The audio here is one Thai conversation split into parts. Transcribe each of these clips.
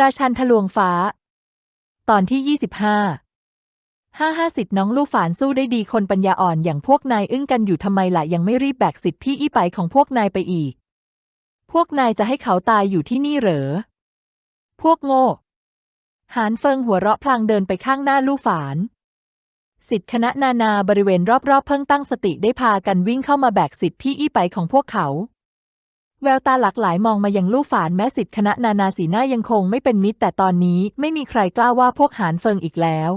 ราชันทะลวงฟ้า ตอนที่ 25 ห้าห้าสิทธิ์น้องลู่ฝานสู้ได้ดีคนปัญญาอ่อนอย่างพวกนายอึ้งกันอยู่ทำไมล่ะยังไม่รีบแบกสิทธิ์พี่อี้ไปของพวกนายไปอีก พวกนายจะให้เขาตายอยู่ที่นี่เหรอ พวกโง่ หานเฟิงหัวเราะพลางเดินไปข้างหน้าลู่ฝานสิทธิ์คณะนานาบริเวณรอบๆ เพิ่งตั้งสติได้พากันวิ่งเข้ามาแบกสิทธิ์พี่อี้ไปของพวกเขา แววตาหลากหลายมองมายังลู่ฝานแม้สิทธิ์คณะนานาสีหน้ายังคงไม่เป็นมิตรแต่ตอนนี้ไม่มีใครกล้าว่าพวกหานเฟิงอีกแล้ว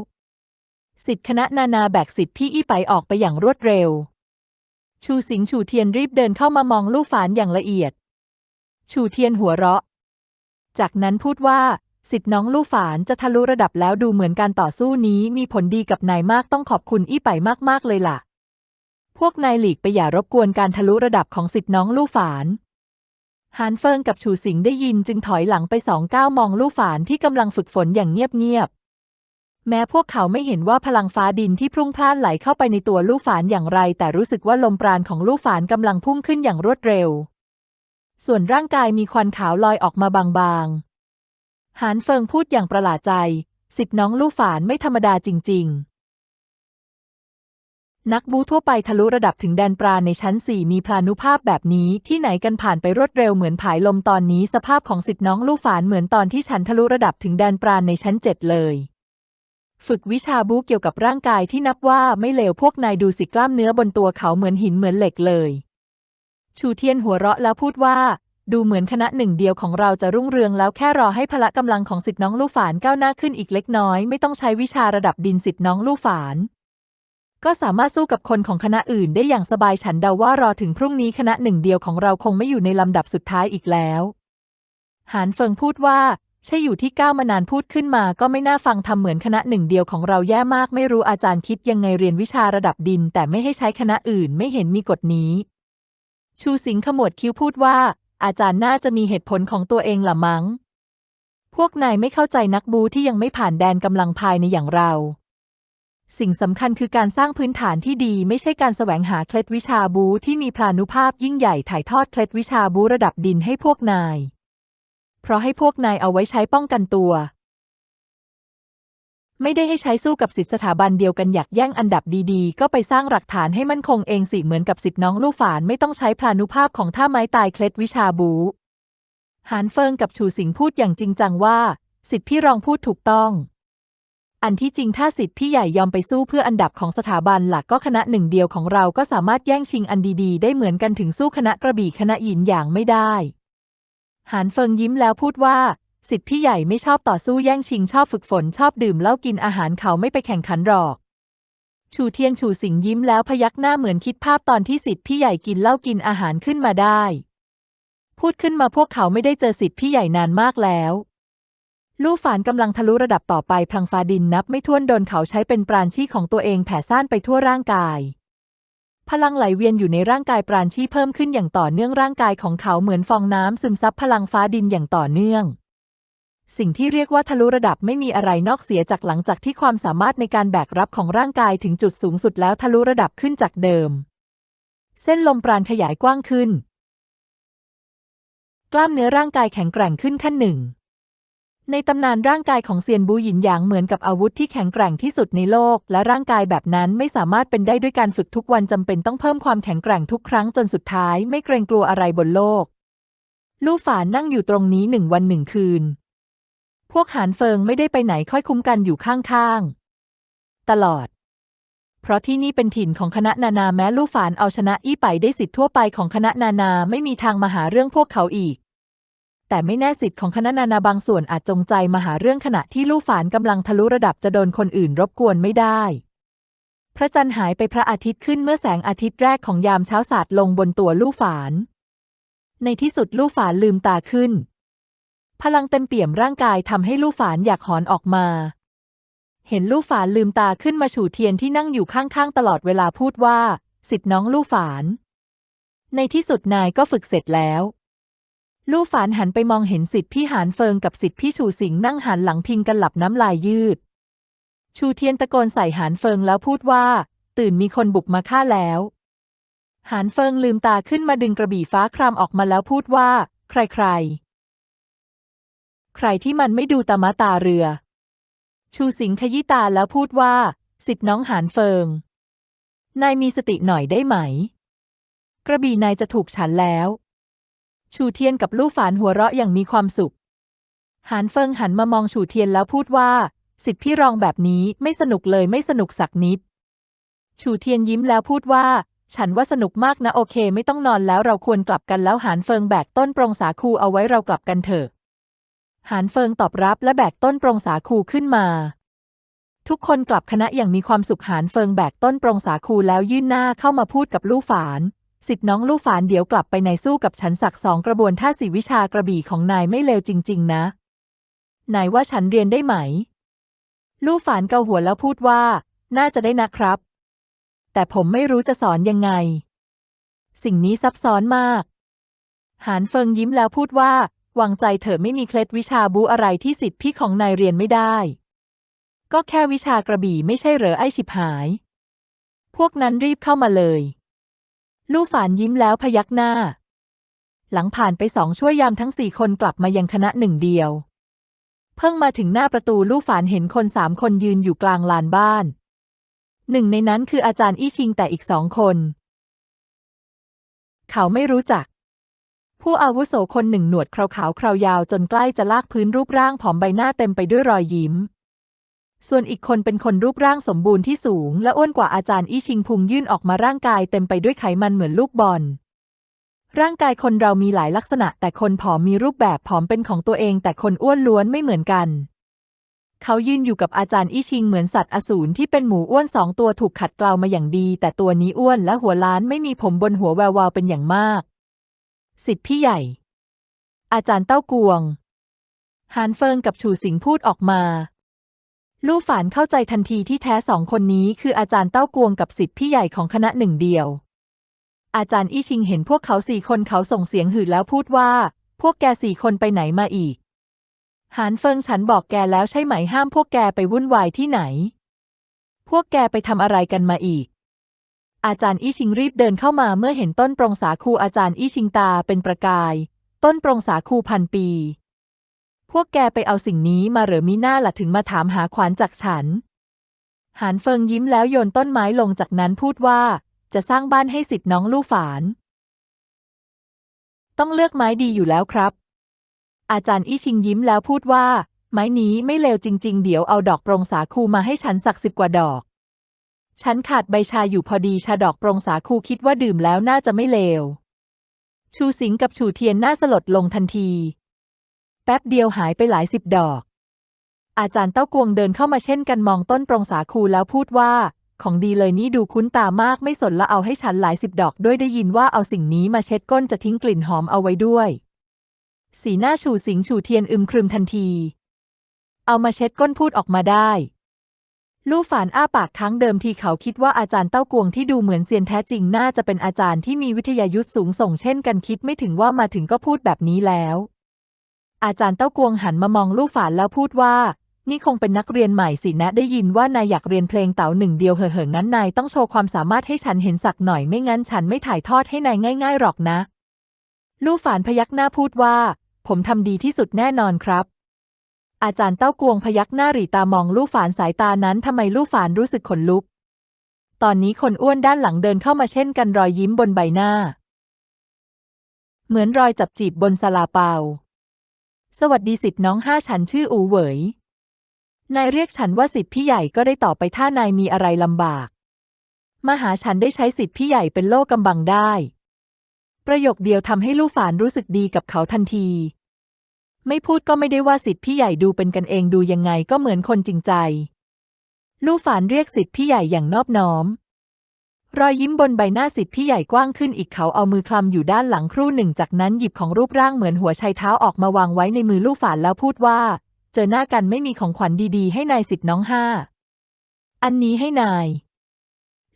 สิทธิ์คณะนานาแบกสิทธิ์พี่อี้ไปออกไปอย่างรวดเร็ว ชูสิงชูเทียนรีบเดินเข้ามามองลู่ฝานอย่างละเอียด ชูเทียนหัวเราะ จากนั้นพูดว่าสิทธิ์น้องลู่ฝานจะทะลุระดับแล้วดูเหมือนการต่อสู้นี้มีผลดีกับนายมากต้องขอบคุณอี้ไปมากๆเลยล่ะ พวกนายหลีกไปอย่ารบกวนการทะลุระดับของสิทธิ์น้องลู่ฝาน หานเฟิงกับชูสิงได้ยินจึงถอยหลังไปสองก้าวมองลู่ฝานที่กำลังฝึกฝนอย่างเงียบๆ แม้พวกเขาไม่เห็นว่าพลังฟ้าดินที่พรุ่งพล่านไหลเข้าไปในตัวลู่ฝานอย่างไร แต่รู้สึกว่าลมปราณของลู่ฝานกำลังพุ่งขึ้นอย่างรวดเร็ว ส่วนร่างกายมีควันขาวลอยออกมาบางๆ หานเฟิงพูดอย่างประหลาดใจ สิทธิน้องลู่ฝานไม่ธรรมดาจริง ๆ นักบูทั่วไปทะลุระดับถึงแดนปราในชั้นสี่มีพลานุภาพแบบนี้ที่ไหนกันผ่านไปรวดเร็วเหมือนผายลมตอนนี้สภาพของสิทธิน้องลู่ฝานเหมือนตอนที่ฉันทะลุระดับถึงแดนปราในชั้นเจ็ดเลย ฝึกวิชาบูเกี่ยวกับร่างกายที่นับว่าไม่เลวพวกนายดูสิกล้ามเนื้อบนตัวเขาเหมือนหินเหมือนเหล็กเลย ชูเทียนหัวเราะแล้วพูดว่า ดูเหมือนคณะหนึ่งเดียวของเราจะรุ่งเรืองแล้วแค่รอให้พละกำลังของสิทธิน้องลู่ฝานก้าวหน้าขึ้นอีกเล็กน้อย ไม่ต้องใช้วิชาระดับดินสิทธิน้องลู่ฝาน ก็สามารถสู้กับคนของคณะอื่นได้อย่างสบายฉันเดาว่ารอถึงพรุ่งนี้คณะหนึ่งเดียวของเราคงไม่อยู่ในลำดับสุดท้ายอีกแล้วหานเฟิงพูดว่าใช่อยู่ที่ก้าวมานานพูดขึ้นมาก็ไม่น่าฟังทำเหมือนคณะหนึ่งเดียวของเราแย่มากไม่รู้อาจารย์คิดยังไงเรียนวิชาระดับดิน แต่ไม่ให้ใช้คณะอื่นไม่เห็นมีกฎนี้ ชูสิงขมวดคิ้วพูดว่า อาจารย์น่าจะมีเหตุผลของตัวเองละมั้ง พวกนายไม่เข้าใจนักบูที่ยังไม่ผ่านแดนกำลังภายในอย่างเรา สิ่งสำคัญคือการสร้างพื้นฐานที่ดีไม่ใช่การแสวงหาเคล็ดวิชาบูที่มีพลานุภาพยิ่งใหญ่ถ่ายทอดเคล็ดวิชาบูระดับดินให้พวกนาย เพราะให้พวกนายเอาไว้ใช้ป้องกันตัว ไม่ได้ให้ใช้สู้กับสิทธิสถาบันเดียวกันอยากแย่งอันดับดีๆ ก็ไปสร้างหลักฐานให้มั่นคงเองสิเหมือนกับสิทธิน้องลู่ฝานไม่ต้องใช้พลานุภาพของท่าไม้ตายเคล็ดวิชาบูหานเฟิงกับชูสิงพูดอย่างจริงจังว่า สิทธิพี่รองพูดถูกต้อง อันที่จริงถ้าสิทธิ์พี่ใหญ่ยอมไปสู้เพื่ออันดับของสถาบันหลักก็คณะหนึ่งเดียวของเราก็สามารถแย่งชิงอันดีๆ ได้เหมือนกันถึงสู้คณะกระบี่คณะหยินอย่างไม่ได้ หานเฟิงยิ้มแล้วพูดว่า สิทธิ์พี่ใหญ่ไม่ชอบต่อสู้แย่งชิงชอบฝึกฝนชอบดื่มเหล้ากินอาหารเขาไม่ไปแข่งขันหรอก ชูเทียนชูสิงยิ้มแล้วพยักหน้าเหมือนคิดภาพตอนที่สิทธิ์พี่ใหญ่กินเหล้ากินอาหารขึ้นมาได้ พูดขึ้นมาพวกเขาไม่ได้เจอสิทธิ์พี่ใหญ่นานมากแล้ว ลู่ฝานกำลังทะลุระดับต่อไปพลังฟ้าดินนับไม่ถ้วนโดนเขาใช้เป็นปราณชีของตัวเองแผ่ซ่านไปทั่วร่างกาย พลังไหลเวียนอยู่ในร่างกายปราณชีเพิ่มขึ้นอย่างต่อเนื่องร่างกายของเขาเหมือนฟองน้ำซึมซับพลังฟ้าดินอย่างต่อเนื่อง สิ่งที่เรียกว่าทะลุระดับไม่มีอะไรนอกเสียจากหลังจากที่ความสามารถในการแบกรับของร่างกายถึงจุดสูงสุดแล้วทะลุระดับขึ้นจากเดิม เส้นลมปราณขยายกว้างขึ้น กล้ามเนื้อร่างกายแข็งแกร่งขึ้นขั้นหนึ่ง ในตำนานร่างกายของเซียนบูหยินหยางเหมือนกับอาวุธที่แข็งแกร่งที่สุดในโลก และร่างกายแบบนั้นไม่สามารถเป็นได้ด้วยการฝึกทุกวันจำเป็นต้องเพิ่มความแข็งแกร่งทุกครั้งจนสุดท้ายไม่เกรงกลัวอะไรบนโลก ลู่ฝานนั่งอยู่ตรงนี้หนึ่งวันหนึ่งคืน พวกหานเฟิงไม่ได้ไปไหนค่อยคุ้มกันอยู่ข้างๆ ตลอด เพราะที่นี่เป็นถิ่นของคณะนานาแม้ลู่ฝานเอาชนะอี้ไปได้สิทธิ์ทั่วไปของคณะนานาไม่มีทางมาหาเรื่องพวกเขาอีก แต่ไม่แน่สิทธิ์ของคณะนานาบางส่วนอาจจงใจมาหาเรื่องขณะที่ลู่ฝานกำลังทะลุระดับจะโดนคนอื่นรบกวนไม่ได้ พระจันทร์หายไปพระอาทิตย์ขึ้นเมื่อแสงอาทิตย์แรกของยามเช้าสาดลงบนตัวลู่ฝาน ในที่สุดลู่ฝานลืมตาขึ้น พลังเต็มเปี่ยมร่างกายทำให้ลู่ฝานอยากหอนออกมา เห็นลู่ฝานลืมตาขึ้นมาฉู่เทียนที่นั่งอยู่ข้างๆตลอดเวลาพูดว่า สิทธิ์น้องลู่ฝาน ในที่สุดนายก็ฝึกเสร็จแล้ว ลู่ฝานหันไปมองเห็นสิทธิพี่หานเฟิงกับสิทธิพี่ชูสิงนั่งหันหลังพิงกันหลับน้ำลายยืด ชูเทียนตะโกนใส่หานเฟิงแล้วพูดว่า ตื่นมีคนบุกมาฆ่าแล้ว หานเฟิงลืมตาขึ้นมาดึงกระบี่ฟ้าครามออกมาแล้วพูดว่า ใครๆใใครที่มันไม่ดูตามะตาเรือ ชูสิงขยี้ตาแล้วพูดว่า สิทธิน้องหานเฟิง นายมีสติหน่อยได้ไหม กระบี่นายจะถูกฉันแล้ว ชูเทียนกับลู่ฝานหัวเราะอย่างมีความสุข หานเฟิงหันมามองชูเทียนแล้วพูดว่า สิทธิ์พี่รองแบบนี้ไม่สนุกเลยไม่สนุกสักนิด ชูเทียนยิ้มแล้วพูดว่า ฉันว่าสนุกมากนะโอเค ไม่ต้องนอนแล้วเราควรกลับกันแล้วหานเฟิงแบกต้นปรงสาคูเอาไว้เรากลับกันเถอะหานเฟิงตอบรับและแบกต้นปรงสาคูขึ้นมา ทุกคนกลับคณะอย่างมีความสุขหานเฟิงแบกต้นปรงสาคูแล้วยื่นหน้าเข้ามาพูดกับลู่ฝาน สิทธิ์น้องลู่ฝานเดี๋ยวกลับไปในสู้กับฉันสักสองกระบวนท่าสีวิชากระบี่ของนายไม่เลวจริง ๆ นะ นายว่าฉันเรียนได้ไหม ลู่ฝานเกาหัวแล้วพูดว่า น่าจะได้นะครับ แต่ผมไม่รู้จะสอนยังไง สิ่งนี้ซับซ้อนมาก หานเฟิงยิ้มแล้วพูดว่าวางใจเถอะไม่มีเคล็ดวิชาบูอะไรที่สิทธิ์พี่ของนายเรียนไม่ได้ ก็แค่วิชากระบี่ไม่ใช่เหรอไอฉิบหาย พวกนั้นรีบเข้ามาเลย ลู่ฝานยิ้มแล้วพยักหน้า หลังผ่านไปสองชั่วยามทั้งสี่คนกลับมายังคณะหนึ่งเดียว เพิ่งมาถึงหน้าประตูลู่ฝานเห็นคนสามคนยืนอยู่กลางลานบ้าน หนึ่งในนั้นคืออาจารย์อี้ชิงแต่อีกสองคน เขาไม่รู้จัก ผู้อาวุโสคนหนึ่งหนวดคราวขาวคราวยาวจนใกล้จะลากพื้นรูปร่างผอมใบหน้าเต็มไปด้วยรอยยิ้ม ส่วนอีกคนเป็นคนรูปร่างสมบูรณ์ที่สูง และอ้วนกว่าอาจารย์อี้ชิงพุงยื่นออกมาร่างกายเต็มไปด้วยไขมันเหมือนลูกบอล ร่างกายคนเรามีหลายลักษณะ แต่คนผอมมีรูปแบบผอมเป็นของตัวเอง แต่คนอ้วนล้วนไม่เหมือนกัน เขายืนอยู่กับอาจารย์อี้ชิงเหมือนสัตว์อสูรที่เป็นหมูอ้วนสองตัวถูกขัดเกลามาอย่างดี แต่ตัวนี้อ้วนและหัวล้านไม่มีผมบนหัวแวววาวเป็นอย่างมากสิทธิพี่ใหญ่ อาจารย์เต้ากวง หานเฟิงกับฉูสิงพูดออกมา ลู่ฝานเข้าใจทันทีที่แท้สองคนนี้คืออาจารย์เต้ากวงกับสิทธิ์พี่ใหญ่ของคณะหนึ่งเดียว อาจารย์อี้ชิงเห็นพวกเขาสี่คนเขาส่งเสียงหืดแล้วพูดว่า พวกแกสี่คนไปไหนมาอีก หานเฟิงฉันบอกแกแล้วใช่ไหมห้ามพวกแกไปวุ่นวายที่ไหน พวกแกไปทำอะไรกันมาอีก อาจารย์อี้ชิงรีบเดินเข้ามาเมื่อเห็นต้นปรงสาคูอาจารย์อี้ชิงตาเป็นประกาย ต้นปรงสาคูพันปี พวกแกไปเอาสิ่งนี้มาเหรือมิน่าละถึงมาถามหาขวานจากฉัน หานเฟิงยิ้มแล้วโยนต้นไม้ลงจากนั้นพูดว่า จะสร้างบ้านให้สิทธิ์น้องลู่ฝาน ต้องเลือกไม้ดีอยู่แล้วครับ อาจารย์อี้ชิงยิ้มแล้วพูดว่า ไม้นี้ไม่เลวจริง ๆ เดี๋ยวเอาดอกปรงสาคูมาให้ฉันสักสิบกว่าดอก ฉันขาดใบชาอยู่พอดีชาดอกปรงสาคูคิดว่าดื่มแล้วน่าจะไม่เลว ชูสิงกับชูเทียนหน้าสลดลงทันที ป๊บเดียวหายไปหลายสิบดอก อาจารย์เต้ากวงเดินเข้ามาเช่นกันมองต้นปรงสาคูแล้วพูดว่า ของดีเลยนี่ดูคุ้นตามากไม่สนละเอาให้ฉันหลายสิบดอกด้วยได้ยินว่าเอาสิ่งนี้มาเช็ดก้นจะทิ้งกลิ่นหอมเอาไว้ด้วย สีหน้าฉูสิงฉูเทียนอึมครึมทันที เอามาเช็ดก้นพูดออกมาได้ลู่ฝานอ้าปากค้างเดิมทีเขาคิดว่าอาจารย์เต้ากวงที่ดูเหมือนเซียนแท้จริงน่าจะเป็นอาจารย์ที่มีวิทยายุทธสูงส่งเช่นกันคิดไม่ถึงว่ามาถึงก็พูดแบบนี้แล้ว อาจารย์เต้ากวงหันมามองลู่ฝานแล้วพูดว่า นี่คงเป็นนักเรียนใหม่สินะได้ยินว่านายอยากเรียนเพลงเต๋าหนึ่งเดียวเหอะเหงั้นนายต้องโชว์ความสามารถให้ฉันเห็นสักหน่อยไม่งั้นฉันไม่ถ่ายทอดให้นายง่าย ๆหรอกนะ ลู่ฝานพยักหน้าพูดว่า ผมทำดีที่สุดแน่นอนครับ อาจารย์เต้ากวงพยักหน้าหรีตามองลู่ฝานสายตานั้นทำไมลู่ฝานรู้สึกขนลุก ตอนนี้คนอ้วนด้านหลังเดินเข้ามาเช่นกันรอยยิ้มบนใบหน้า เหมือนรอยจับจีบบนสลาเปา สวัสดีสิทธิ์น้องห้าฉันชื่ออูเหวยนายเรียกฉันว่าสิทธิ์พี่ใหญ่ก็ได้ต่อไปถ้านายมีอะไรลำบาก มาหาฉันได้ใช้สิทธิ์พี่ใหญ่เป็นโล่กำบังได้ ประโยคเดียวทำให้ลู่ฝานรู้สึกดีกับเขาทันที ไม่พูดก็ไม่ได้ว่าสิทธิ์พี่ใหญ่ดูเป็นกันเองดูยังไงก็เหมือนคนจริงใจ ลู่ฝานเรียกสิทธิ์พี่ใหญ่อย่างนอบน้อม รอยยิ้มบนใบหน้าสิทธิ์พี่ใหญ่กว้างขึ้นอีกเขาเอามือคลำอยู่ด้านหลังครู่หนึ่ง จากนั้นหยิบของรูปร่างเหมือนหัวไชเท้าออกมาวางไว้ในมือลู่ฝานแล้วพูดว่า เจอหน้ากันไม่มีของขวัญดีๆ ให้นายสิทธิ์น้องห้า อันนี้ให้นาย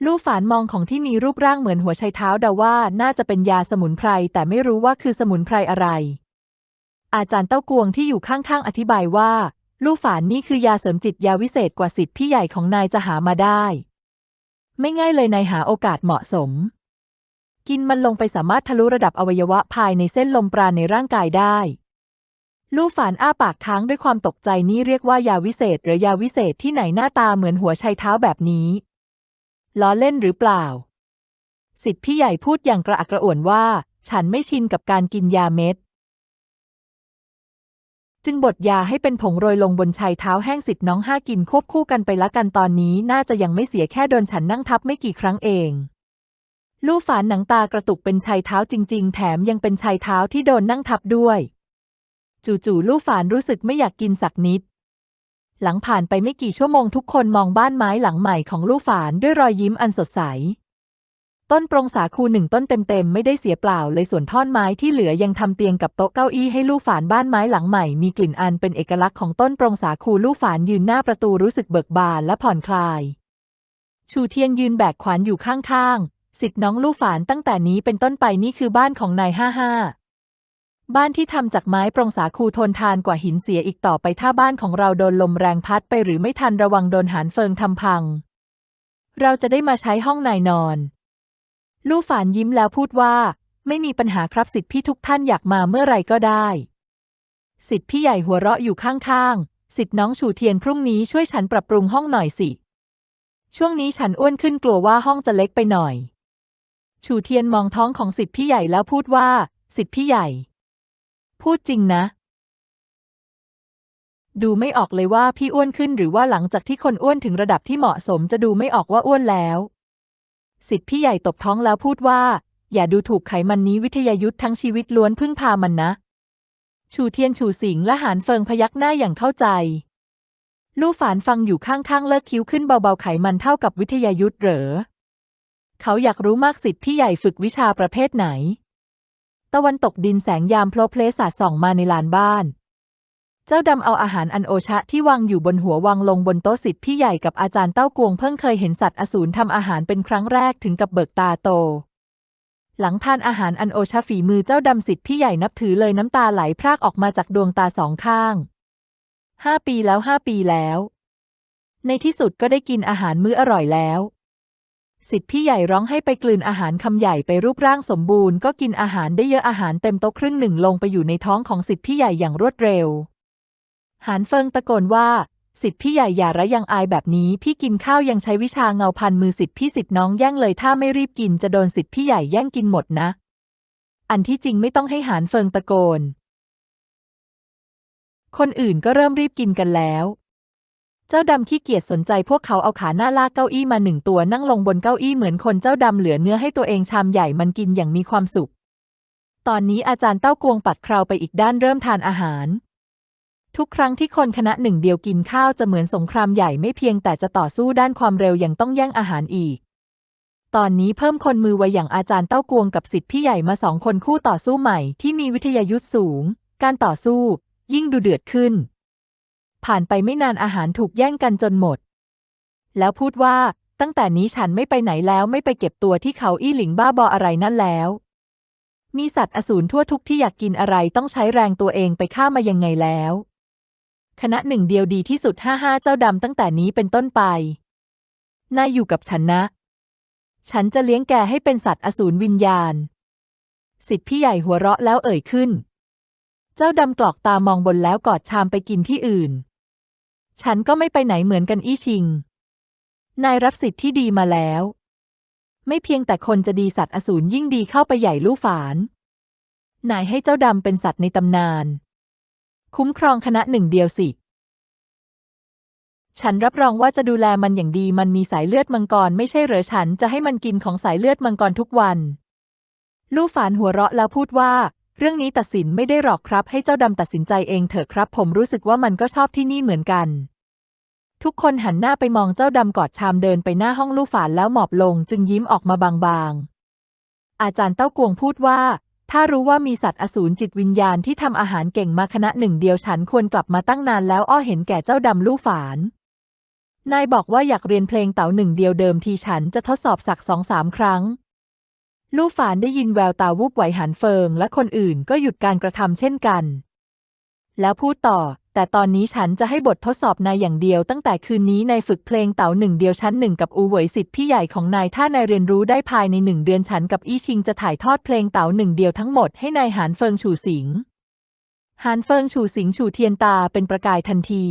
ลู่ฝานมองของที่มีรูปร่างเหมือนหัวไชเท้าเดาว่าน่าจะเป็นยาสมุนไพรแต่ไม่รู้ว่าคือสมุนไพรอะไร อาจารย์เต้ากวงที่อยู่ข้างๆอธิบายว่า ลู่ฝานนี่คือยาเสริมจิตยาวิเศษกว่าสิทธิ์พี่ใหญ่ของนายจะหามาได้ ไม่ง่ายเลยนายหาโอกาสเหมาะสม กินมันลงไปสามารถทะลุระดับอวัยวะภายในเส้นลมปราณในร่างกายได้ ลู่ฝานอ้าปากค้างด้วยความตกใจนี่เรียกว่ายาวิเศษ หรือยาวิเศษที่ไหนหน้าตาเหมือนหัวชัยเท้าแบบนี้ ล้อเล่นหรือเปล่า สิทธิพี่ใหญ่พูดอย่างกระอักกระอ่วนว่า ฉันไม่ชินกับการกินยาเม็ด จึงบดยาให้เป็นผงโรยลงบนชายเท้าแห้งสิทธิ์น้องห้ากินควบคู่กันไปละกันตอนนี้น่าจะยังไม่เสียแค่โดนฉันนั่งทับไม่กี่ครั้งเอง ลู่ฝานหนังตากระตุกเป็นชายเท้าจริง ๆ แถมยังเป็นชายเท้าที่โดนนั่งทับด้วย จู่ๆลู่ฝานรู้สึกไม่อยากกินสักนิด หลังผ่านไปไม่กี่ชั่วโมงทุกคนมองบ้านไม้หลังใหม่ของลู่ฝานด้วยรอยยิ้มอันสดใส ต้นปรงสาคูหนึ่งต้นเต็มๆ ไม่ได้เสียเปล่าเลยส่วนท่อนไม้ที่เหลือยังทำเตียงกับโต๊ะเก้าอี้ให้ลู่ฝานบ้านไม้หลังใหม่มีกลิ่นอันเป็นเอกลักษณ์ของต้นปรงสาคูลู่ฝานยืนหน้าประตูรู้สึกเบิกบานและผ่อนคลาย ชูเทียนยืนแบกขวานอยู่ข้างๆสิทธิ์น้องลู่ฝานตั้งแต่นี้เป็นต้นไปนี่คือบ้านของนายห้าห้าบ้านที่ทำจากไม้ปรงสาคูทนทานกว่าหินเสียอีกต่อไปถ้าบ้านของเราโดนลมแรงพัดไปหรือไม่ทันระวังโดนหานเฟิงทำพัง เราจะได้มาใช้ห้องนายนอน ลู่ฝานยิ้มแล้วพูดว่า ไม่มีปัญหาครับสิทธิพี่ทุกท่านอยากมาเมื่อไรก็ได้ สิทธิพี่ใหญ่หัวเราะอยู่ข้างๆ สิทธิน้องชูเทียนพรุ่งนี้ช่วยฉันปรับปรุงห้องหน่อยสิ ช่วงนี้ฉันอ้วนขึ้นกลัวว่าห้องจะเล็กไปหน่อย ชูเทียนมองท้องของสิทธิพี่ใหญ่แล้วพูดว่า สิทธิพี่ใหญ่ พูดจริงนะดูไม่ออกเลยว่าพี่อ้วนขึ้นหรือว่าหลังจากที่คนอ้วนถึงระดับที่เหมาะสมจะดูไม่ออกว่าอ้วนแล้ว สิทธิพี่ใหญ่ตบท้องแล้วพูดว่า อย่าดูถูกไขมันนี้วิทยายุทธทั้งชีวิตล้วนพึ่งพามันนะ ชูเทียนชูสิงและหานเฟิงพยักหน้าอย่างเข้าใจ ลู่ฝานฟังอยู่ข้างๆเลิกคิ้วขึ้นเบาๆไขมันเท่ากับวิทยายุทธเหรอ เขาอยากรู้มากสิทธิพี่ใหญ่ฝึกวิชาประเภทไหน ตะวันตกดินแสงยามโพลเพลสาดส่องมาในลานบ้าน เจ้าดำเอาอาหารอันโอชะที่วางอยู่บนหัววางลงบนโต๊ะสิทธิ์พี่ใหญ่กับอาจารย์เต้ากวงเพิ่งเคยเห็นสัตว์อสูรทำอาหารเป็นครั้งแรกถึงกับเบิกตาโต หลังทานอาหารอันโอชะฝีมือเจ้าดำสิทธิ์พี่ใหญ่นับถือเลยน้ำตาไหลพรากออกมาจากดวงตาสองข้างห้าปีแล้วห้าปีแล้ว ในที่สุดก็ได้กินอาหารมื้ออร่อยแล้ว สิทธิ์พี่ใหญ่ร้องให้ไปกลืนอาหารคำใหญ่ไปรูปร่างสมบูรณ์ก็กินอาหารได้เยอะอาหารเต็มโต๊ะครึ่งหนึ่งลงไปอยู่ในท้องของสิทธิ์พี่ใหญ่อย่างรวดเร็ว หานเฟิงตะโกนว่า สิทธิพี่ใหญ่อย่าระยังอายแบบนี้ พี่กินข้าวยังใช้วิชาเงาพันมือสิทธิพี่สิทธิน้องแย่งเลยถ้าไม่รีบกินจะโดนสิทธิพี่ใหญ่แย่งกินหมดนะ อันที่จริงไม่ต้องให้หานเฟิงตะโกน คนอื่นก็เริ่มรีบกินกันแล้ว เจ้าดำขี้เกียจสนใจพวกเขาเอาขาหน้าลากเก้าอี้มาหนึ่งตัวนั่งลงบนเก้าอี้เหมือนคนเจ้าดำเหลือเนื้อให้ตัวเองชามใหญ่มันกินอย่างมีความสุขตอนนี้อาจารย์เต้ากวงปัดคราวไปอีกด้านเริ่มทานอาหาร ทุกครั้งที่คนคณะหนึ่งเดียวกินข้าวจะเหมือนสงครามใหญ่ไม่เพียงแต่จะต่อสู้ด้านความเร็วยังต้องแย่งอาหารอีก ตอนนี้เพิ่มคนมือไวอย่างอาจารย์เต้ากวงกับสิทธิ์พี่ใหญ่มาสองคนคู่ต่อสู้ใหม่ที่มีวิทยายุทธสูง การต่อสู้ ยิ่งดูเดือดขึ้น ผ่านไปไม่นานอาหารถูกแย่งกันจนหมด แล้วพูดว่าตั้งแต่นี้ฉันไม่ไปไหนแล้วไม่ไปเก็บตัวที่เขาอี้หลิงบ้าบออะไรนั่นแล้ว มีสัตว์อสูรทั่วทุกที่อยากกินอะไรต้องใช้แรงตัวเองไปฆ่ามายังไงแล้ว คณะหนึ่งเดียวดีที่สุดห้าห้าเจ้าดำตั้งแต่นี้เป็นต้นไป นายอยู่กับฉันนะ ฉันจะเลี้ยงแกให้เป็นสัตว์อสูรวิญญาณ สิทธิพี่ใหญ่หัวเราะแล้วเอ่ยขึ้น เจ้าดำกรอกตามองบนแล้วกอดชามไปกินที่อื่น ฉันก็ไม่ไปไหนเหมือนกันอี้ชิง นายรับสิทธิ์ที่ดีมาแล้ว ไม่เพียงแต่คนจะดีสัตว์อสูรยิ่งดีเข้าไปใหญ่ลู่ฝาน นายให้เจ้าดำเป็นสัตว์ในตำนาน คุ้มครองคณะหนึ่งเดียวสิ ฉันรับรองว่าจะดูแลมันอย่างดีมันมีสายเลือดมังกรไม่ใช่เหรอฉันจะให้มันกินของสายเลือดมังกรทุกวัน ลู่ฝานหัวเราะแล้วพูดว่า เรื่องนี้ตัดสินไม่ได้หรอกครับให้เจ้าดำตัดสินใจเองเถอะครับ ผมรู้สึกว่ามันก็ชอบที่นี่เหมือนกัน ทุกคนหันหน้าไปมองเจ้าดำกอดชามเดินไปหน้าห้องลู่ฝานแล้วหมอบลง จึงยิ้มออกมาบางๆอาจารย์เต้ากวงพูดว่า ถ้ารู้ว่ามีสัตว์อสูรจิตวิญญาณที่ทำอาหารเก่งมาคณะหนึ่งเดียวฉันควรกลับมาตั้งนานแล้วอ้อเห็นแก่เจ้าดำลู่ฝาน นายบอกว่าอยากเรียนเพลงเต๋าหนึ่งเดียวเดิมทีฉันจะทดสอบสักสองสามครั้ง ลู่ฝานได้ยินแววตาวูบไหวหันเฟิง และคนอื่นก็หยุดการกระทำเช่นกัน แล้วพูดต่อ แต่ตอนนี้ฉันจะให้บททดสอบนายอย่างเดียว ตั้งแต่คืนนี้นายฝึกเพลงเต๋าหนึ่งเดียวชั้นหนึ่งกับอูเหวยสิทธิ์พี่ใหญ่ของนายถ้านายเรียนรู้ได้ภายในหนึ่งเดือนฉันกับอี้ชิงจะถ่ายทอดเพลงเต๋าหนึ่งเดียวทั้งหมดให้นายหานเฟิงฉูสิงหานเฟิงฉูสิงฉูเทียนตาเป็นประกายทันที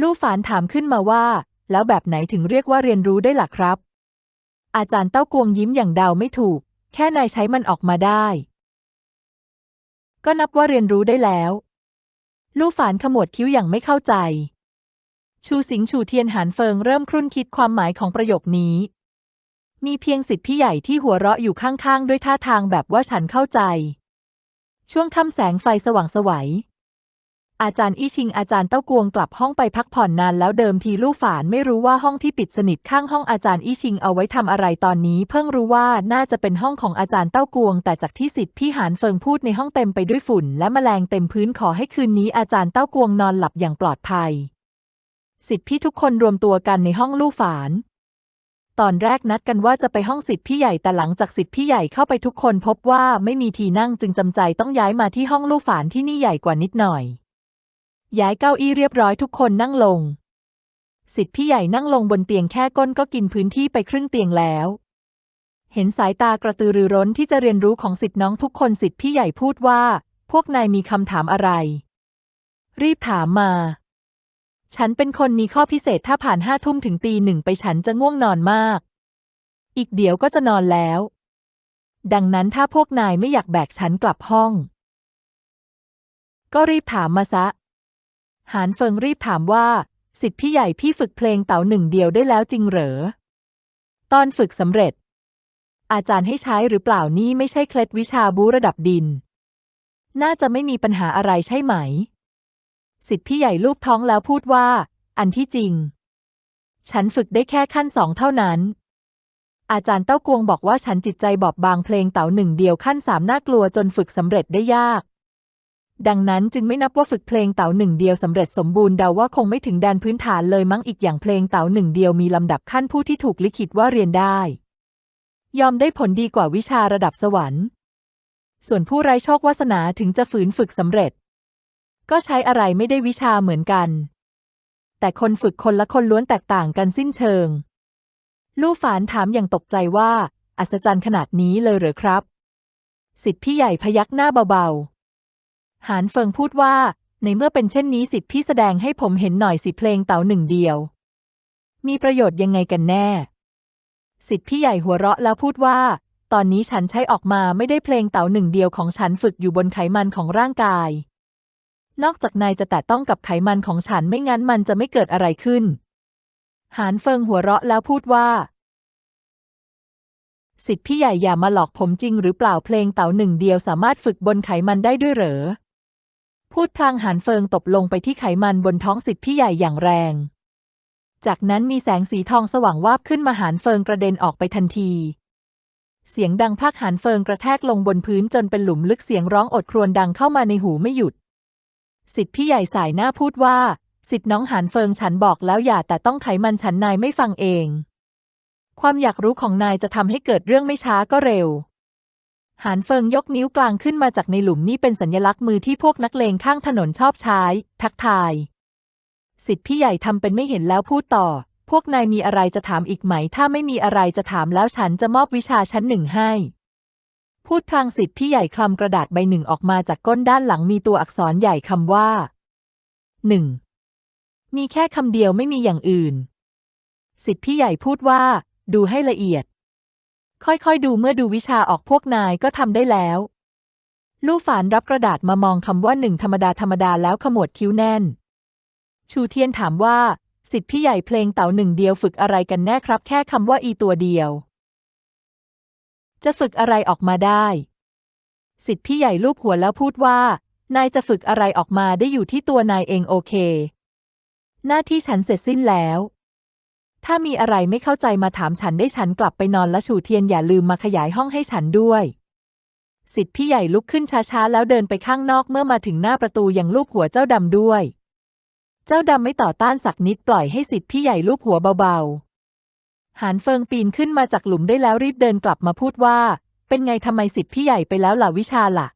ลู่ฝานถามขึ้นมาว่า แล้วแบบไหนถึงเรียกว่าเรียนรู้ได้ล่ะครับ อาจารย์เต้ากวงยิ้มอย่างเดาไม่ถูก แค่นายใช้มันออกมาได้ ก็นับว่าเรียนรู้ได้แล้ว ลู่ฝานขมวดคิ้วอย่างไม่เข้าใจ ชูสิงชูเทียนหานเฟิงเริ่มครุ่นคิดความหมายของประโยคนี้ มีเพียงสิทธิ์พี่ใหญ่ที่หัวเราะอยู่ข้างๆ ด้วยท่าทางแบบว่าฉันเข้าใจ ช่วงค่ำแสงไฟสว่างสวัย อาจารย์อี้ชิงอาจารย์เต้ากวงกลับห้องไปพักผ่อนนานแล้วเดิมทีลู่ฝานไม่รู้ว่าห้องที่ปิดสนิทข้างห้องอาจารย์อี้ชิงเอาไว้ทำอะไรตอนนี้ เพิ่งรู้ว่าน่าจะเป็นห้องของอาจารย์เต้ากวง แต่จากที่สิทธิ์พี่หานเฟิงพูดในห้องเต็มไปด้วยฝุ่น และแมลงเต็มพื้นขอให้คืนนี้อาจารย์เต้ากวงนอนหลับอย่างปลอดภัย สิทธิ์พี่ทุกคนรวมตัวกันในห้องลู่ฝานตอนแรกนัดกันว่าจะไปห้องสิทธิ์พี่ใหญ่แต่หลังจากสิทธิ์พี่ใหญ่เข้าไปทุกคนพบว่าไม่มีที่นั่งจึงจำใจต้องย้ายมาที่ห้องลู่ฝานที่นี่ใหญ่กว่านิดหน่อย ย้ายเก้าอี้เรียบร้อยทุกคนนั่งลง สิทธิ์พี่ใหญ่นั่งลงบนเตียงแค่ก้นก็กินพื้นที่ไปครึ่งเตียงแล้ว เห็นสายตากระตือรือร้นที่จะเรียนรู้ของสิทธิ์น้องทุกคนสิทธิ์พี่ใหญ่พูดว่า พวกนายมีคำถามอะไร รีบถามมา ฉันเป็นคนมีข้อพิเศษถ้าผ่านห้าทุ่มถึงตีหนึ่งไปฉันจะง่วงนอนมาก อีกเดี๋ยวก็จะนอนแล้ว ดังนั้นถ้าพวกนายไม่อยากแบกฉันกลับห้อง ก็รีบถามมาซะ หานเฟิงรีบถามว่า สิทธิ์พี่ใหญ่พี่ฝึกเพลงเต๋าหนึ่งเดียวได้แล้วจริงเหรอ ตอนฝึกสำเร็จ อาจารย์ให้ใช้หรือเปล่านี่ไม่ใช่เคล็ดวิชาบูระดับดิน น่าจะไม่มีปัญหาอะไรใช่ไหม สิทธิ์พี่ใหญ่ลูบท้องแล้วพูดว่า อันที่จริง ฉันฝึกได้แค่ขั้นสองเท่านั้นอาจารย์เต้ากวงบอกว่าฉันจิตใจบอบบางเพลงเต๋าหนึ่งเดียวขั้นสามน่ากลัวจนฝึกสำเร็จได้ยาก ดังนั้นจึงไม่นับว่าฝึกเพลงเต๋าหนึ่งเดียวสำเร็จสมบูรณ์เดาว่าคงไม่ถึงแดนพื้นฐานเลยมั้งอีกอย่างเพลงเต๋าหนึ่งเดียวมีลำดับขั้นผู้ที่ถูกลิขิตว่าเรียนได้ ยอมได้ผลดีกว่าวิชาระดับสวรรค์ ส่วนผู้ไร้โชควาสนาถึงจะฝืนฝึกสำเร็จ ก็ใช้อะไรไม่ได้วิชาเหมือนกัน แต่คนฝึกคนละคนล้วนแตกต่างกันสิ้นเชิง ลู่ฝานถามอย่างตกใจว่า อัศจรรย์ขนาดนี้เลยเหรอครับ สิทธิพี่ใหญ่พยักหน้าเบาๆ หานเฟิงพูดว่า ในเมื่อเป็นเช่นนี้สิทธิพี่แสดงให้ผมเห็นหน่อยสิเพลงเต๋าหนึ่งเดียว มีประโยชน์ยังไงกันแน่ สิทธิพี่ใหญ่หัวเราะแล้วพูดว่า ตอนนี้ฉันใช้ออกมาไม่ได้เพลงเต๋าหนึ่งเดียวของฉันฝึกอยู่บนไขมันของร่างกาย นอกจากนายจะแตะต้องกับไขมันของฉันไม่งั้นมันจะไม่เกิดอะไรขึ้น หานเฟิงหัวเราะแล้วพูดว่าสิทธิพี่ใหญ่อย่ามาหลอกผมจริงหรือเปล่าเพลงเต๋าหนึ่งเดียวสามารถฝึกบนไขมันได้ด้วยเหรอ พูดพลางหานเฟิงตบลงไปที่ไขมันบนท้องสิทธิ์พี่ใหญ่อย่างแรง จากนั้นมีแสงสีทองสว่างวาบขึ้นมาหานเฟิงกระเด็นออกไปทันที เสียงดังพากหานเฟิงกระแทกลงบนพื้นจนเป็นหลุมลึกเสียงร้องอดครวญดังเข้ามาในหูไม่หยุด สิทธิ์พี่ใหญ่สายหน้าพูดว่า สิทธิ์น้องหานเฟิงฉันบอกแล้วอย่าแต่ต้องไขมันฉันนายไม่ฟังเอง ความอยากรู้ของนายจะทำให้เกิดเรื่องไม่ช้าก็เร็ว หานเฟิงยกนิ้วกลางขึ้นมาจากในหลุมนี่เป็นสัญลักษณ์มือที่พวกนักเลงข้างถนนชอบใช้ ทักทาย สิทธิ์พี่ใหญ่ทำเป็นไม่เห็นแล้วพูดต่อ พวกนายมีอะไรจะถามอีกไหม ถ้าไม่มีอะไรจะถามแล้วฉันจะมอบวิชาชั้นหนึ่งให้ พูดพลางสิทธิ์พี่ใหญ่คลำกระดาษใบหนึ่งออกมาจากก้นด้านหลังมีตัวอักษรใหญ่คำว่าหนึ่งมีแค่คำเดียวไม่มีอย่างอื่น สิทธิ์พี่ใหญ่พูดว่า ดูให้ละเอียด ค่อยๆ ดูเมื่อดูวิชาออกพวกนายก็ทำได้แล้ว ลู่ฝานรับกระดาษมามองคำว่าหนึ่งธรรมดาธรรมดาแล้วขมวดคิ้วแน่น ชูเทียนถามว่า สิทธิพี่ใหญ่เพลงเต๋าหนึ่งเดียวฝึกอะไรกันแน่ครับ แค่คำว่าอีตัวเดียว จะฝึกอะไรออกมาได้ สิทธิพี่ใหญ่ลูบหัวแล้วพูดว่า นายจะฝึกอะไรออกมาได้อยู่ที่ตัวนายเองโอเค หน้าที่ฉันเสร็จสิ้นแล้ว ถ้ามีอะไรไม่เข้าใจมาถามฉันได้ฉันกลับไปนอนและชูเทียนอย่าลืมมาขยายห้องให้ฉันด้วย สิทธิ์พี่ใหญ่ลุกขึ้นช้าๆ แล้วเดินไปข้างนอกเมื่อมาถึงหน้าประตูยังลูบหัวเจ้าดำด้วย เจ้าดำไม่ต่อต้านสักนิดปล่อยให้สิทธิ์พี่ใหญ่ลูบหัวเบาๆ หานเฟิงปีนขึ้นมาจากหลุมได้แล้วรีบเดินกลับมาพูดว่า เป็นไงทำไมสิทธิ์พี่ใหญ่ไปแล้วล่ะวิชาล่ะ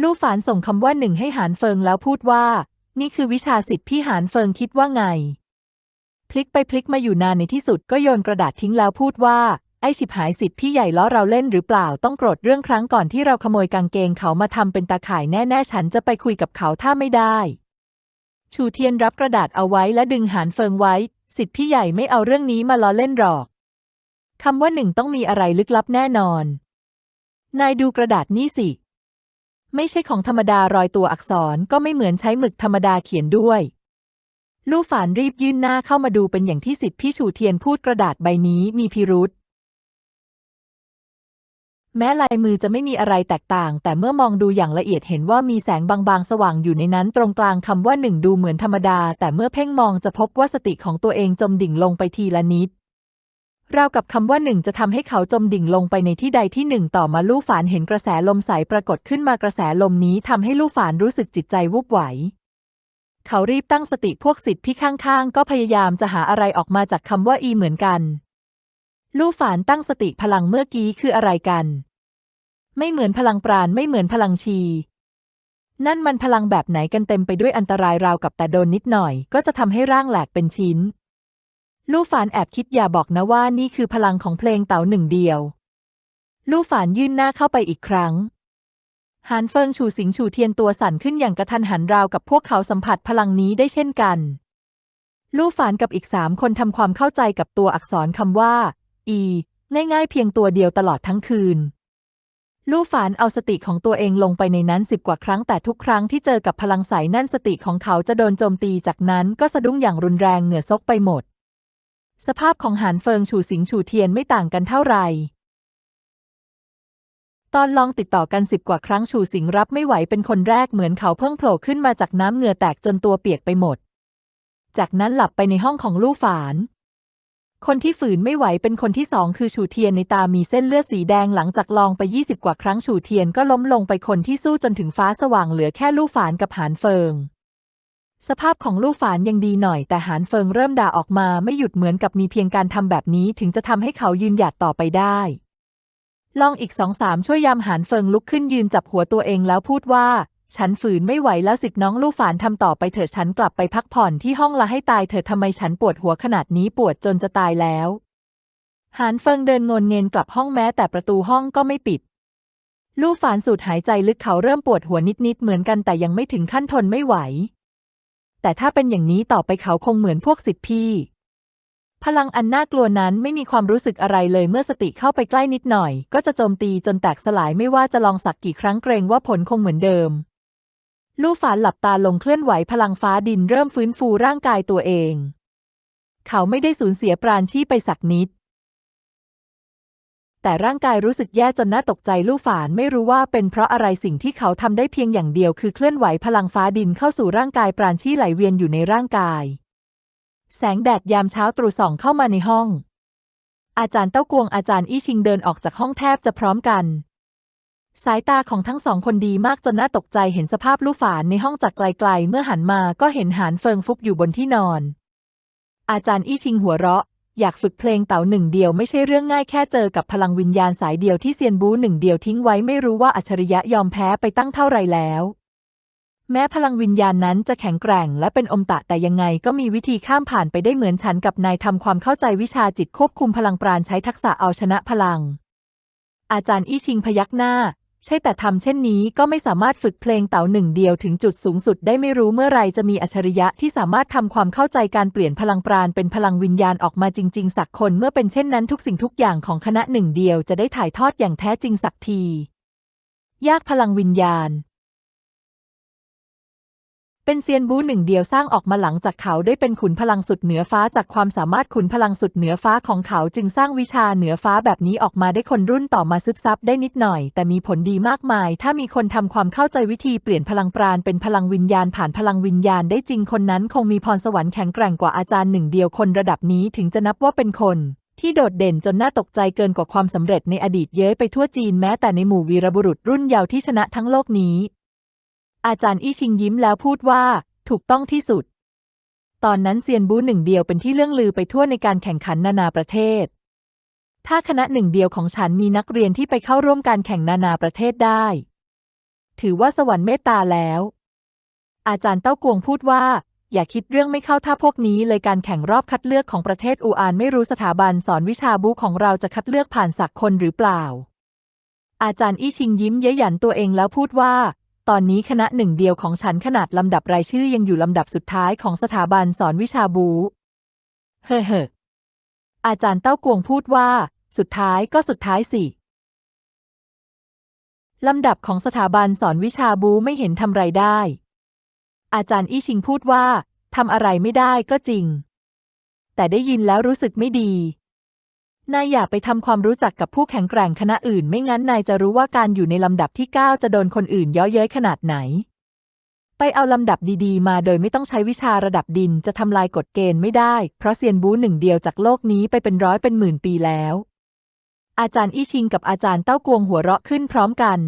ลู่ฝานส่งคำว่าหนึ่งให้หานเฟิงแล้วพูดว่า นี่คือวิชาสิทธิ์พี่หานเฟิงคิดว่าไง พลิกไปพลิกมาอยู่นานในที่สุดก็โยนกระดาษทิ้งแล้วพูดว่า ไอชิบหายสิทธิ์พี่ใหญ่ล้อเราเล่นหรือเปล่าต้องโกรธเรื่องครั้งก่อนที่เราขโมยกางเกงเขามาทำเป็นตาข่ายแน่ๆฉันจะไปคุยกับเขาถ้าไม่ได้ ชูเทียนรับกระดาษเอาไว้และดึงหานเฟิงไว้ สิทธิ์พี่ใหญ่ไม่เอาเรื่องนี้มาล้อเล่นหรอกคำว่าหนึ่งต้องมีอะไรลึกลับแน่นอน นายดูกระดาษนี่สิ ไม่ใช่ของธรรมดารอยตัวอักษรก็ไม่เหมือนใช้หมึกธรรมดาเขียนด้วย ลู่ฝานรีบยื่นหน้าเข้ามาดูเป็นอย่างที่สิทธิพี่ชูเทียนพูดกระดาษใบนี้มีพิรุษแม้ลายมือจะไม่มีอะไรแตกต่าง แต่เมื่อมองดูอย่างละเอียดเห็นว่ามีแสงบางๆ สว่างอยู่ในนั้นตรงกลางคำว่าหนึ่งดูเหมือนธรรมดา แต่เมื่อเพ่งมองจะพบว่าสติของตัวเองจมดิ่งลงไปทีละนิดราวกับคำว่าหนึ่งจะทำให้เขาจมดิ่งลงไปในที่ใดที่หนึ่งต่อมาลู่ฝานเห็นกระแสลมใสปรากฏขึ้นมากระแสลมนี้ทำให้ลู่ฝานรู้สึกจิตใจวุบไหว เขารีบตั้งสติพวกสิทธิ์พี่ข้างๆ ก็พยายามจะหาอะไรออกมาจากคำว่าอีเหมือนกัน ลู่ฝานตั้งสติพลังเมื่อกี้คืออะไรกัน ไม่เหมือนพลังปราณไม่เหมือนพลังชี นั่นมันพลังแบบไหนกันเต็มไปด้วยอันตรายราวกับแต่โดนนิดหน่อย ก็จะทำให้ร่างแหลกเป็นชิ้น ลู่ฝานแอบคิดอย่าบอกนะว่านี่คือพลังของเพลงเต๋าหนึ่งเดียว ลู่ฝานยื่นหน้าเข้าไปอีกครั้ง หานเฟิงชูสิงชูเทียนตัวสั่นขึ้นอย่างกระทันหันราวกับพวกเขาสัมผัสพลังนี้ได้เช่นกัน ลู่ฝานกับอีกสามคนทำความเข้าใจกับตัวอักษรคำว่า อี ง่ายๆเพียงตัวเดียวตลอดทั้งคืน ลู่ฝานเอาสติของตัวเองลงไปในนั้นสิบกว่าครั้งแต่ทุกครั้งที่เจอกับพลังใสนั่นสติของเขาจะโดนโจมตีจากนั้นก็สะดุ้งอย่างรุนแรงเหงื่อซกไปหมด สภาพของหานเฟิงชูสิงชูเทียนไม่ต่างกันเท่าไหร่ ตอนลองติดต่อกันสิบกว่าครั้งชูสิงรับไม่ไหวเป็นคนแรกเหมือนเขาเพิ่งโผล่ขึ้นมาจากน้ำเหงื่อแตกจนตัวเปียกไปหมด จากนั้นหลับไปในห้องของลู่ฝาน คนที่ฝืนไม่ไหวเป็นคนที่สองคือชูเทียนในตามีเส้นเลือดสีแดงหลังจากลองไปยี่สิบกว่าครั้งชูเทียนก็ล้มลงไปคนที่สู้จนถึงฟ้าสว่างเหลือแค่ลู่ฝานกับหานเฟิง สภาพของลู่ฝานยังดีหน่อยแต่หานเฟิงเริ่มด่าออกมาไม่หยุดเหมือนกับมีเพียงการทำแบบนี้ถึงจะทำให้เขายืนหยัดต่อไปได้ ลองอีกสองสามช่วยยามหานเฟิงลุกขึ้นยืนจับหัวตัวเองแล้วพูดว่า ฉันฝืนไม่ไหวแล้วสิทธิ์น้องลู่ฝานทำต่อไปเถอะฉันกลับไปพักผ่อนที่ห้องละให้ตายเถอะทำไมฉันปวดหัวขนาดนี้ปวดจนจะตายแล้ว หานเฟิงเดินงนเงินกลับห้องแม้แต่ประตูห้องก็ไม่ปิดลู่ฝานสูดหายใจลึกเขาเริ่มปวดหัวนิดๆเหมือนกันแต่ยังไม่ถึงขั้นทนไม่ไหว แต่ถ้าเป็นอย่างนี้ต่อไปเขาคงเหมือนพวกสิทธิพี่ พลังอันน่ากลัวนั้นไม่มีความรู้สึกอะไรเลยเมื่อสติเข้าไปใกล้นิดหน่อย ก็จะโจมตีจนแตกสลายไม่ว่าจะลองสักกี่ครั้งเกรงว่าผลคงเหมือนเดิม ลู่ฝานหลับตาลงเคลื่อนไหวพลังฟ้าดินเริ่มฟื้นฟูร่างกายตัวเอง เขาไม่ได้สูญเสียปราณชีพไปสักนิด แต่ร่างกายรู้สึกแย่จนน่าตกใจลู่ฝานไม่รู้ว่าเป็นเพราะอะไรสิ่งที่เขาทำได้เพียงอย่างเดียวคือเคลื่อนไหวพลังฟ้าดินเข้าสู่ร่างกายปราณชีไหลเวียนอยู่ในร่างกาย แสงแดดยามเช้าตรู่ส่องเข้ามาในห้อง อาจารย์เต้ากวงอาจารย์อี้ชิงเดินออกจากห้องแทบจะพร้อมกัน สายตาของทั้งสองคนดีมากจนน่าตกใจเห็นสภาพลู่ฝานในห้องจากไกลๆ เมื่อหันมาก็เห็นหานเฟิงฟุบอยู่บนที่นอน อาจารย์อี้ชิงหัวเราะ อยากฝึกเพลงเต๋าหนึ่งเดียวไม่ใช่เรื่องง่ายแค่เจอกับพลังวิญญาณสายเดียวที่เซียนบูหนึ่งเดียวทิ้งไว้ไม่รู้ว่าอัจฉริยะยอมแพ้ไปตั้งเท่าไรแล้ว แม้พลังวิญญาณนั้นจะแข็งแกร่งและเป็นอมตะแต่ยังไงก็มีวิธีข้ามผ่านไปได้เหมือนฉันกับนายทำความเข้าใจวิชาจิตควบคุมพลังปราณใช้ทักษะเอาชนะพลัง อาจารย์อี้ชิงพยักหน้า ใช่แต่ทำเช่นนี้ก็ไม่สามารถฝึกเพลงเต๋าหนึ่งเดียวถึงจุดสูงสุดได้ไม่รู้เมื่อไรจะมีอัจฉริยะที่สามารถทำความเข้าใจการเปลี่ยนพลังปราณเป็นพลังวิญญาณออกมาจริง ๆ สักคนเมื่อเป็นเช่นนั้นทุกสิ่งทุกอย่างของคณะหนึ่งเดียวจะได้ถ่ายทอดอย่างแท้จริงสักที ยากพลังวิญญาณ เป็นเซียนบูหนึ่งเดียวสร้างออกมาหลังจากเขาได้เป็นขุนพลังสุดเหนือฟ้าจากความสามารถขุนพลังสุดเหนือฟ้าของเขาจึงสร้างวิชาเหนือฟ้าแบบนี้ออกมาได้คนรุ่นต่อมาซึบซับได้นิดหน่อย แต่มีผลดีมากมาย ถ้ามีคนทำความเข้าใจวิธีเปลี่ยนพลังปราณเป็นพลังวิญญาณผ่านพลังวิญญาณได้จริงคนนั้นคงมีพรสวรรค์แข็งแกร่งกว่าอาจารย์หนึ่งเดียวคนระดับนี้ถึงจะนับว่าเป็นคนที่โดดเด่นจนน่าตกใจเกินกว่าความสำเร็จในอดีตเย้ยไปทั่วจีนแม้แต่ในหมู่วีรบุรุษรุ่นเยาว์ที่ชนะทั้งโลกนี้ อาจารย์อี้ชิงยิ้มแล้วพูดว่า ถูกต้องที่สุด ตอนนั้นเซียนบูหนึ่งเดียวเป็นที่เรื่องลือไปทั่วในการแข่งขันนานาประเทศ ถ้าคณะหนึ่งเดียวของฉันมีนักเรียนที่ไปเข้าร่วมการแข่งนานาประเทศได้ ถือว่าสวรรค์เมตตาแล้ว อาจารย์เต้ากวงพูดว่า อย่าคิดเรื่องไม่เข้าท่าพวกนี้เลยการแข่งรอบคัดเลือกของประเทศอูอานไม่รู้สถาบันสอนวิชาบูของเราจะคัดเลือกผ่านสักคนหรือเปล่าอาจารย์อี้ชิงยิ้มเย้ยหยันตัวเองแล้วพูดว่า ตอนนี้คณะหนึ่งเดียวของฉันขนาดลำดับรายชื่อยังอยู่ลำดับสุดท้ายของสถาบันสอนวิชาบู เฮ้อเฮ้ออาจารย์เต้ากวงพูดว่า สุดท้ายก็สุดท้ายสิ ลำดับของสถาบันสอนวิชาบูไม่เห็นทำไรได้ อาจารย์อี้ชิงพูดว่าทำอะไรไม่ได้ก็จริง แต่ได้ยินแล้วรู้สึกไม่ดี นายอย่าไปทำความรู้จักกับผู้แข็งแกร่งคณะอื่น ไม่งั้นนายจะรู้ว่าการอยู่ในลำดับที่ 9 จะโดนคนอื่นเย้อเย้ยขนาดไหน ไปเอาลำดับดีๆ มาโดยไม่ต้องใช้วิชาระดับดินจะทำลายกฎเกณฑ์ไม่ได้ เพราะเซียนบูหนึ่งเดียวจากโลกนี้ไปเป็นร้อยเป็นหมื่นปีแล้ว อาจารย์อี้ชิงกับอาจารย์เต้ากวงหัวเราะขึ้นพร้อมกัน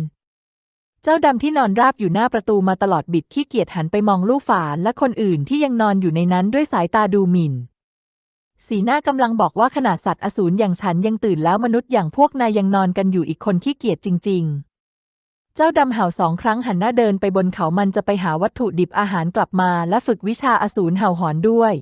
เจ้าดำที่นอนราบอยู่หน้าประตูมาตลอดบิดขี้เกียจหันไปมองลู่ฝานและคนอื่นที่ยังนอนอยู่ในนั้นด้วยสายตาดูหมิ่น สีหน้ากำลังบอกว่าขนาดสัตว์อสูรอย่างฉันยังตื่นแล้วมนุษย์อย่างพวกนายยังนอนกันอยู่อีกคนขี้เกียจจริง ๆ เจ้าดำเห่าสองครั้งหันหน้าเดินไปบนเขามันจะไปหาวัตถุดิบอาหารกลับมา และฝึกวิชาอสูรเห่าหอนด้วย